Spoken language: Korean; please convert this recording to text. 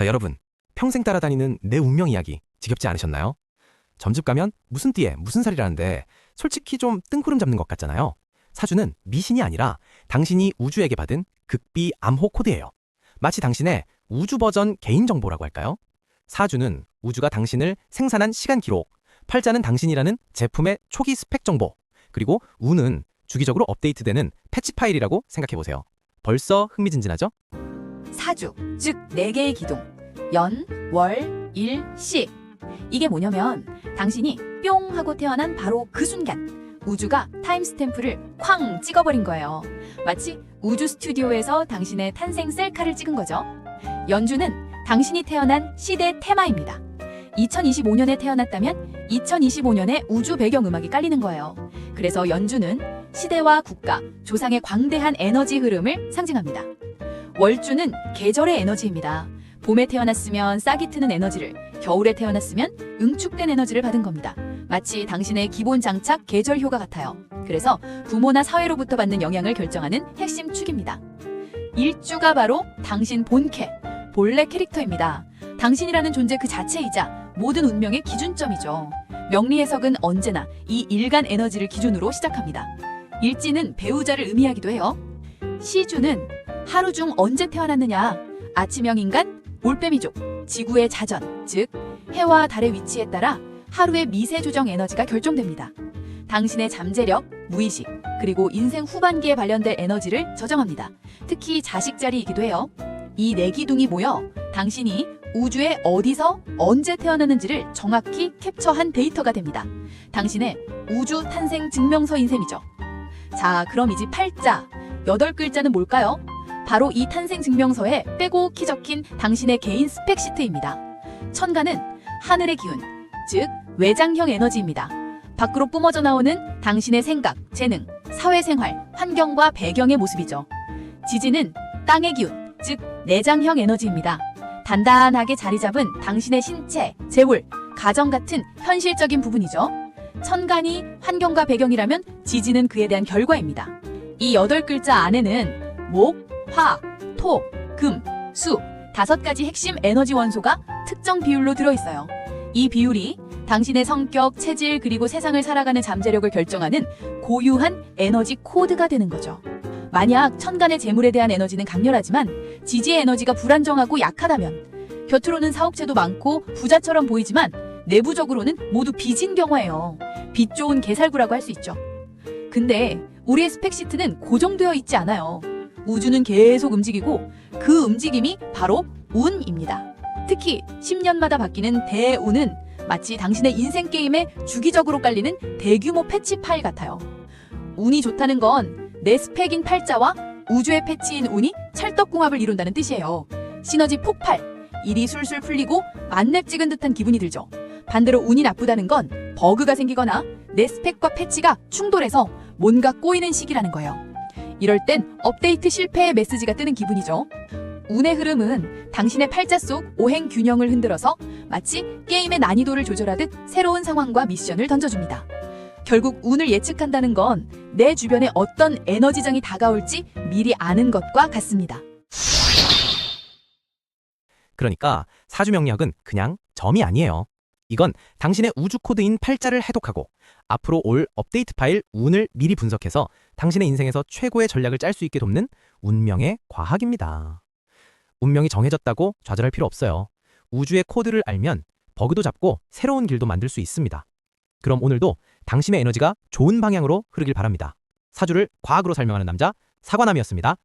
자, 여러분. 평생 따라다니는 내 운명 이야기 지겹지 않으셨나요? 점집 가면 무슨 띠에 무슨 살이라는데 솔직히 좀 뜬구름 잡는 것 같잖아요. 사주는 미신이 아니라 당신이 우주에게 받은 극비 암호 코드예요. 마치 당신의 우주 버전 개인 정보라고 할까요? 사주는 우주가 당신을 생산한 시간 기록, 팔자는 당신이라는 제품의 초기 스펙 정보, 그리고 우는 주기적으로 업데이트되는 패치 파일이라고 생각해 보세요. 벌써 흥미진진하죠? 사주, 즉 네개의 기둥. 연, 월, 일, 시. 이게 뭐냐면 당신이 뿅 하고 태어난 바로 그 순간 우주가 타임스탬프를 쾅 찍어버린 거예요. 마치 우주 스튜디오에서 당신의 탄생 셀카를 찍은 거죠. 연주는 당신이 태어난 시대 테마입니다. 2025년에 태어났다면 2025년의 우주 배경 음악이 깔리는 거예요. 그래서 연주는 시대와 국가, 조상의 광대한 에너지 흐름을 상징합니다. 월주는 계절의 에너지입니다. 봄에 태어났으면 싹이 트는 에너지를, 겨울에 태어났으면 응축된 에너지를 받은 겁니다. 마치 당신의 기본 장착 계절효가 같아요. 그래서 부모나 사회로부터 받는 영향을 결정하는 핵심 축입니다. 일주가 바로 당신 본캐, 본래 캐릭터입니다. 당신이라는 존재 그 자체이자 모든 운명의 기준점이죠. 명리 해석은 언제나 이 일간 에너지를 기준으로 시작합니다. 일지는 배우자를 의미하기도 해요. 시주는 하루 중 언제 태어났느냐, 아침형 인간, 올빼미족, 지구의 자전, 즉 해와 달의 위치에 따라 하루의 미세 조정 에너지가 결정됩니다. 당신의 잠재력, 무의식, 그리고 인생 후반기에 관련된 에너지를 저장합니다. 특히 자식 자리이기도 해요. 이 네 기둥이 모여 당신이 우주에 어디서 언제 태어났는지를 정확히 캡처한 데이터가 됩니다. 당신의 우주 탄생 증명서인 셈이죠. 자, 그럼 이제 팔자, 여덟 글자는 뭘까요? 바로 이 탄생 증명서에 빼곡히 적힌 당신의 개인 스펙 시트입니다. 천간은 하늘의 기운, 즉 외장형 에너지입니다. 밖으로 뿜어져 나오는 당신의 생각, 재능, 사회생활, 환경과 배경의 모습이죠. 지지는 땅의 기운, 즉 내장형 에너지입니다. 단단하게 자리 잡은 당신의 신체, 재물, 가정 같은 현실적인 부분이죠. 천간이 환경과 배경이라면 지지는 그에 대한 결과입니다. 이 여덟 글자 안에는 목, 화, 토, 금, 수 다섯 가지 핵심 에너지 원소가 특정 비율로 들어있어요. 이 비율이 당신의 성격, 체질 그리고 세상을 살아가는 잠재력을 결정하는 고유한 에너지 코드가 되는 거죠. 만약 천간의 재물에 대한 에너지는 강렬하지만 지지의 에너지가 불안정하고 약하다면 겉으로는 사업체도 많고 부자처럼 보이지만 내부적으로는 모두 빚인 경우예요. 빚 좋은 개살구라고 할 수 있죠. 근데 우리의 스펙 시트는 고정되어 있지 않아요. 우주는 계속 움직이고 그 움직임이 바로 운입니다. 특히 10년마다 바뀌는 대운은 마치 당신의 인생 게임에 주기적으로 깔리는 대규모 패치 파일 같아요. 운이 좋다는 건 내 스펙인 팔자와 우주의 패치인 운이 찰떡궁합을 이룬다는 뜻이에요. 시너지 폭발, 일이 술술 풀리고 만렙 찍은 듯한 기분이 들죠. 반대로 운이 나쁘다는 건 버그가 생기거나 내 스펙과 패치가 충돌해서 뭔가 꼬이는 시기라는 거예요. 이럴 땐 업데이트 실패의 메시지가 뜨는 기분이죠. 운의 흐름은 당신의 팔자 속 오행 균형을 흔들어서 마치 게임의 난이도를 조절하듯 새로운 상황과 미션을 던져줍니다. 결국 운을 예측한다는 건 내 주변에 어떤 에너지장이 다가올지 미리 아는 것과 같습니다. 그러니까 사주 명리학은 그냥 점이 아니에요. 이건 당신의 우주 코드인 팔자를 해독하고 앞으로 올 업데이트 파일 운을 미리 분석해서 당신의 인생에서 최고의 전략을 짤 수 있게 돕는 운명의 과학입니다. 운명이 정해졌다고 좌절할 필요 없어요. 우주의 코드를 알면 버그도 잡고 새로운 길도 만들 수 있습니다. 그럼 오늘도 당신의 에너지가 좋은 방향으로 흐르길 바랍니다. 사주를 과학으로 설명하는 남자 사관남이었습니다.